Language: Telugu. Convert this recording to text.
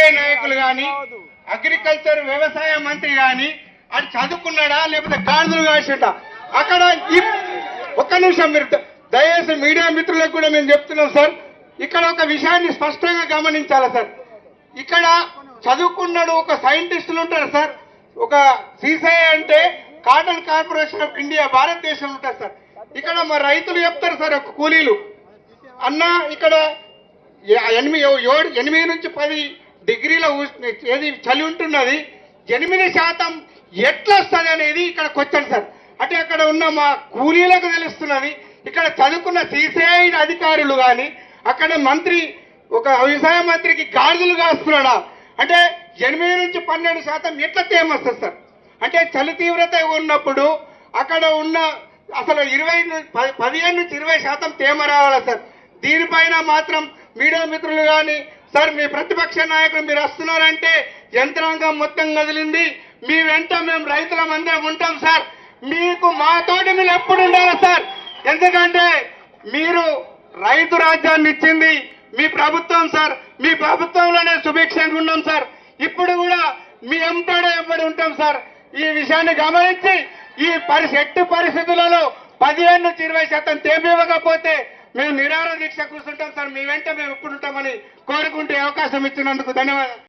సిపిఐ నాయకులు కానీ అగ్రికల్చర్ వ్యవసాయ మంత్రి కానీ అది చదువుకున్నాడా లేకపోతే గాడిదలు కాసిండా అక్కడ ఒక్క నిమిషం మీరు దయచేసి మీడియా మిత్రులకు కూడా మేము చెప్తున్నాం సార్. ఇక్కడ ఒక విషయాన్ని స్పష్టంగా గమనించాలి సార్. ఇక్కడ చదువుకున్నాడు ఒక సైంటిస్టులు ఉంటారు సార్. ఒక సీసీఐ అంటే కాటన్ కార్పొరేషన్ ఆఫ్ ఇండియా భారతదేశం ఉంటారు సార్. ఇక్కడ మా రైతులు చెప్తారు సార్ ఒక కూలీలు. అన్న ఇక్కడ ఎనిమిది ఏడు ఎనిమిది నుంచి పది డిగ్రీలో ఏది చలి ఉంటున్నది ఎనిమిది శాతం ఎట్లా వస్తుంది అనేది ఇక్కడికి వచ్చాను సార్ అంటే అక్కడ ఉన్న మా కూలీలకు తెలుస్తున్నది ఇక్కడ చదువుకున్న సిసిఐ అధికారులు కానీ అక్కడ మంత్రి ఒక వ్యవసాయ మంత్రికి గాడిదలు కాస్తున్నాడా? అంటే ఎనిమిది నుంచి పన్నెండు శాతం ఎట్లా తేమ వస్తుంది సార్ అంటే చలి తీవ్రత ఉన్నప్పుడు అక్కడ ఉన్న అసలు ఇరవై పదిహేను నుంచి ఇరవై శాతం తేమ రావాలి సార్ దీనిపైన మాత్రం మీడియా మిత్రులు కానీ సార్ మీ ప్రతిపక్ష నాయకులు మీరు వస్తున్నారంటే యంత్రాంగం మొత్తం కదిలింది. మీ వెంట మేము రైతులం అందరం ఉంటాం సార్. మీకు మాతోటి మీరు ఎప్పుడు ఉండాలి సార్? ఎందుకంటే మీరు రైతు రాజ్యాన్ని ఇచ్చింది మీ ప్రభుత్వం సార్. మీ ప్రభుత్వంలోనే సుభిక్షంగా ఉన్నాం సార్. ఇప్పుడు కూడా మీ ఎంతడే ఎంబడి ఉంటాం సార్. ఈ విషయాన్ని గమనించి ఈ పరిస్థితి ఎట్టి పరిస్థితులలో పదిహేను నుంచి ఇరవై శాతం తేమివ్వకపోతే మేము నిరాహార దీక్ష కూర్చుంటాం సార్. మీ వెంట మేము ఎప్పుడు ఉంటామని కోరుకుంటే అవకాశం ఇచ్చినందుకు ధన్యవాదాలు.